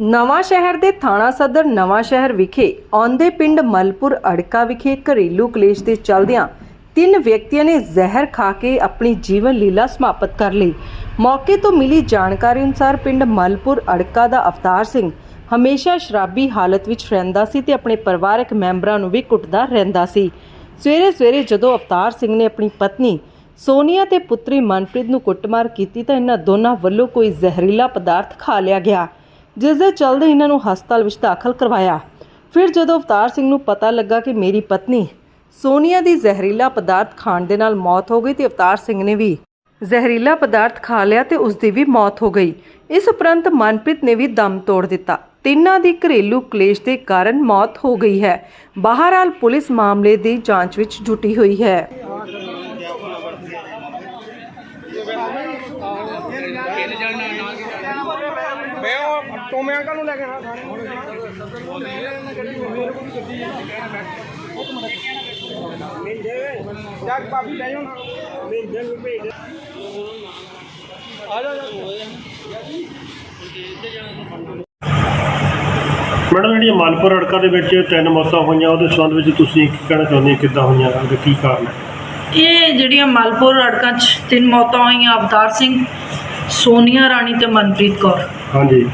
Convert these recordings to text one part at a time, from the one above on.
ਨਵਾਂ ਸ਼ਹਿਰ ਦੇ ਥਾਣਾ ਸਦਰ ਨਵਾਂ ਸ਼ਹਿਰ ਵਿਖੇ ਆਉਂਦੇ ਪਿੰਡ ਮਲਪੁਰ ਅੜਕਾ ਵਿਖੇ ਘਰੇਲੂ ਕਲੇਸ਼ ਦੇ ਚੱਲਦਿਆਂ ਤਿੰਨ ਵਿਅਕਤੀਆਂ ਨੇ ਜ਼ਹਿਰ ਖਾ ਕੇ ਆਪਣੀ ਜੀਵਨ ਲੀਲਾ ਸਮਾਪਤ ਕਰ ਲਈ। ਮੌਕੇ ਤੋਂ ਮਿਲੀ ਜਾਣਕਾਰੀ ਅਨੁਸਾਰ ਪਿੰਡ ਮਲਪੁਰ ਅੜਕਾ ਦਾ ਅਵਤਾਰ ਸਿੰਘ ਹਮੇਸ਼ਾ ਸ਼ਰਾਬੀ ਹਾਲਤ ਵਿੱਚ ਰਹਿੰਦਾ ਸੀ ਤੇ ਆਪਣੇ ਪਰਿਵਾਰਕ ਮੈਂਬਰਾਂ ਨੂੰ ਵੀ ਕੁੱਟਦਾ ਰਹਿੰਦਾ ਸੀ। ਸਵੇਰੇ ਸਵੇਰੇ ਜਦੋਂ ਅਵਤਾਰ ਸਿੰਘ ਨੇ ਆਪਣੀ ਪਤਨੀ ਸੋਨੀਆ ਤੇ ਪੁੱਤਰੀ ਮਨਪ੍ਰੀਤ ਨੂੰ ਕੁੱਟਮਾਰ ਕੀਤੀ ਤਾਂ ਇਹਨਾਂ ਦੋਨਾਂ ਵੱਲੋਂ ਕੋਈ ਜ਼ਹਿਰੀਲਾ ਪਦਾਰਥ ਖਾ ਲਿਆ ਗਿਆ। ਜਿਸ ਦੇ ਚਲਦੇ ਇਹਨਾਂ ਨੂੰ ਹਸਪਤਾਲ ਵਿੱਚ ਦਾਖਲ ਕਰਵਾਇਆ। ਫਿਰ ਜਦੋਂ ਅਵਤਾਰ ਸਿੰਘ ਨੂੰ ਪਤਾ ਲੱਗਾ ਕਿ ਮੇਰੀ ਪਤਨੀ ਸੋਨੀਆ ਦੀ ਜ਼ਹਿਰੀਲਾ ਪਦਾਰਥ ਖਾਣ ਦੇ ਨਾਲ ਮੌਤ ਹੋ ਗਈ ਤੇ ਅਵਤਾਰ ਸਿੰਘ ਨੇ ਵੀ ਜ਼ਹਿਰੀਲਾ ਪਦਾਰਥ ਖਾ ਲਿਆ ਤੇ ਉਸ ਦੀ ਵੀ ਮੌਤ ਹੋ ਗਈ। ਇਸ ਉਪਰੰਤ ਮਨਪ੍ਰੀਤ ਨੇ ਵੀ ਦਮ ਤੋੜ ਦਿੱਤਾ। ਤਿੰਨਾਂ ਦੀ ਘਰੇਲੂ ਕਲੇਸ਼ ਦੇ ਕਾਰਨ ਮੌਤ ਹੋ ਗਈ ਹੈ। ਬਹਰਾਲ ਪੁਲਿਸ ਮਾਮਲੇ ਦੀ ਜਾਂਚ ਵਿੱਚ ਜੁਟੀ ਹੋਈ ਹੈ। ਮੈਂ ਉਹ ਟੋਮੇ ਅੰਕਲ ਨੂੰ ਲੈ ਕੇ ਆਣਾ ਜਾ ਭਾਬੀ ਲੈ ਜਾਓ ਮੈਂ ਦੇ ਨੂੰ ਭੇਜ ਆ ਜਾ। ਮੈਡਮ ਜਿਹੜੀਆਂ ਮਾਲਪੁਰ ਅੜਕਾ ਦੇ ਵਿੱਚ ਤਿੰਨ ਮੌਤਾਂ ਹੋਈਆਂ ਉਹਦੇ ਸੰਬੰਧ ਵਿੱਚ ਤੁਸੀਂ ਕੀ ਕਹਿਣਾ ਚਾਹੁੰਦੇ ਹੋ? ਕਿੱਦਾਂ ਹੋਈਆਂ? ਉਹਦਾ ਕੀ ਕਾਰਨ? ਹੈ ਇਹ ਜਿਹੜੀਆਂ ਮਲਪੁਰ ਅੜਕਾਂ 'ਚ ਤਿੰਨ ਮੌਤਾਂ ਹੋਈਆਂ ਅਵਤਾਰ ਸਿੰਘ ਸੋਨੀਆ ਰਾਣੀ ਤੇ ਮਨਪ੍ਰੀਤ ਕੌਰ। ਹਾਂਜੀ।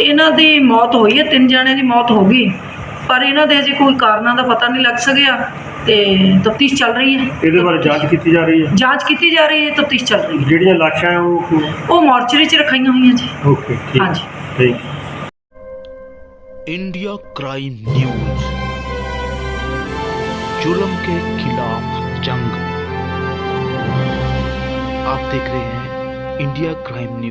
ਇਹਨਾਂ ਦੀ ਮੌਤ ਹੋਈ ਹੈ ਤਿੰਨ ਜਣਿਆਂ ਦੀ ਮੌਤ ਹੋ ਗਈ ਪਰ ਇਹਨਾਂ ਦੇ ਅਜੇ ਕੋਈ ਕਾਰਨਾਂ ਦਾ ਪਤਾ ਨਹੀਂ ਲੱਗ ਸਕਿਆ ਤੇ ਤਫਤੀਸ਼ ਚੱਲ ਰਹੀ ਹੈ ਇਹਦੇ ਬਾਰੇ ਜਾਂਚ ਕੀਤੀ ਜਾ ਰਹੀ ਹੈ ਜਾਂਚ ਕੀਤੀ ਜਾ ਰਹੀ ਹੈ ਤਫਤੀਸ਼ ਚੱਲ ਰਹੀ ਹੈ ਜਿਹੜੀਆਂ ਲਾਸ਼ਾਂ ਹੈ ਉਹ ਉਹ ਮੋਰਚਰੀ 'ਚ ਰਖਾਈਆਂ ਹੋਈਆਂ ਜੀ ਓਕੇ ਠੀਕ ਹਾਂਜੀ। Thank you India crime news जुल्म के खिलाफ जंग आप देख रहे हैं इंडिया क्राइम न्यूज